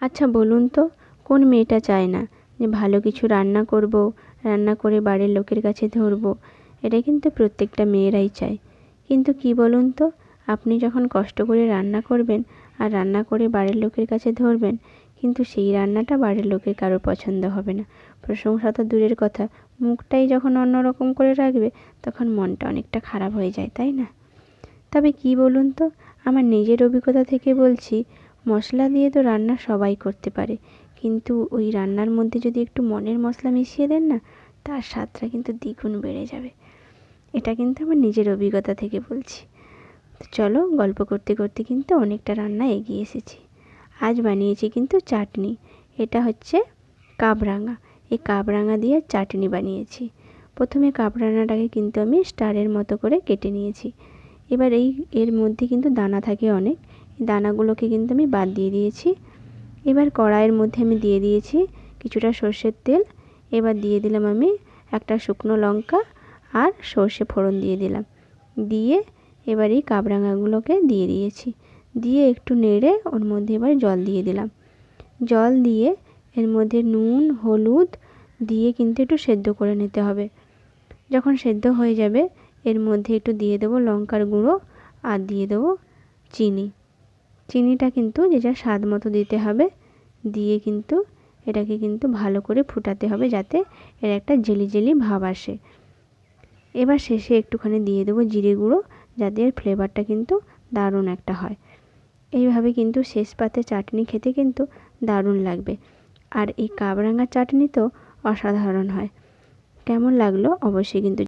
আচ্ছা বলুন তো, কোন মেয়েটা চায় না? যে ভালো কিছু রান্না করব, রান্না করে বাড়ির লোকের কাছে ধরব, এটা কিন্তু প্রত্যেকটা মেয়েরাই চায়। কিন্তু কী বলুন তো, আপনি যখন কষ্ট করে রান্না করবেন আর রান্না করে বাড়ির লোকের কাছে ধরবেন, কিন্তু সেই রান্নাটা বাড়ির লোকের কারও পছন্দ হবে না। প্রশংসা তো দূরের কথা, মুখটাই যখন অন্য রকম করে রাখবে, তখন মনটা অনেকটা খারাপ হয়ে যায়, তাই না? তবে কী বলুন তো, আমার নিজের অভিজ্ঞতা থেকে বলছি মশলা দিয়ে তো রান্না সবাই করতে পারে। কিন্তু ওই রান্নার মধ্যে যদি একটু মনের মশলা মিশিয়ে দেন না, তার স্বাদটা কিন্তু দ্বিগুণ বেড়ে যাবে। এটা কিন্তু আমার নিজের অভিজ্ঞতা থেকে বলছি। তো চলো গল্প করতে করতে কিন্তু অনেকটা রান্না এগিয়ে এসেছি। আজ বানিয়েছি কিন্তু চাটনি। এটা হচ্ছে কাবরাঙা। এই কাবরাঙা দিয়ে চাটনি বানিয়েছি। প্রথমে কাবরাঙাটাকে কিন্তু আমি স্টারের মতো করে কেটে নিয়েছি। এবার এই, এর মধ্যে কিন্তু দানা থাকে অনেক। দানাগুলোকে কিন্তু আমি বাদ দিয়ে দিয়েছি। এবার কড়াইয়ের মধ্যে আমি দিয়ে দিয়েছি কিছুটা সর্ষের তেল। এবার দিয়ে দিলাম আমি একটা শুকনো লঙ্কা আর সর্ষে ফোড়ন দিয়ে দিলাম। দিয়ে এবার এই কাবরাঙাগুলোকে দিয়ে দিয়েছি। দিয়ে একটু নেড়ে ওর মধ্যে এবার জল দিয়ে দিলাম। জল দিয়ে এর মধ্যে নুন, হলুদ দিয়ে কিন্তু একটু সেদ্ধ করে নিতে হবে। যখন সেদ্ধ হয়ে যাবে, এর মধ্যে একটু দিয়ে দেবো লঙ্কার গুঁড়ো আর দিয়ে দেবো চিনি। চিনিটা কিন্তু যে যার স্বাদ মতো দিতে হবে, দিয়ে কিন্তু এটাকে কিন্তু ভালো করে ফুটাতে হবে যাতে এর একটা জেলি জেলি ভাব আসে। এবার শেষে একটুখানি দিয়ে দেবো জিরে গুঁড়ো যাতে এর ফ্লেভারটা কিন্তু দারুণ একটা হয়। এইভাবে কিন্তু শেষ পাতে চাটনি খেতে কিন্তু দারুণ লাগবে। আর এই কাবরাঙা চাটনি তো অসাধারণ হয়। কেমন লাগল অবশ্যই কিন্তু